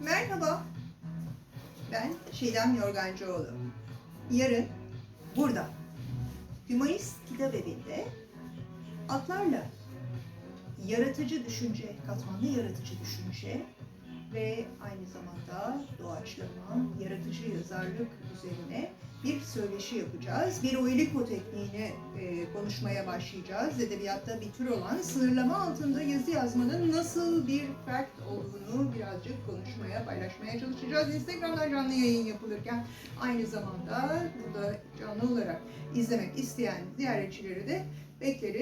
Merhaba. Ben Şidem Yorgancıoğlu. Yarın burada Humanist Kitap Evi'nde atlarla yaratıcı düşünce, katmanlı yaratıcı düşünce ve aynı zamanda doğaçlama, yaratıcı yazarlık üzerine bir söyleşi yapacağız. Bir Oeliko tekniğini e, konuşmaya başlayacağız. Edebiyatta bir tür olan sınırlama altında yazı yazmanın nasıl bir fert olduğunu birazcık konuşmaya, paylaşmaya çalışacağız. Instagram'da canlı yayın yapılırken aynı zamanda burada canlı olarak izlemek isteyen ziyaretçileri de bekleriz.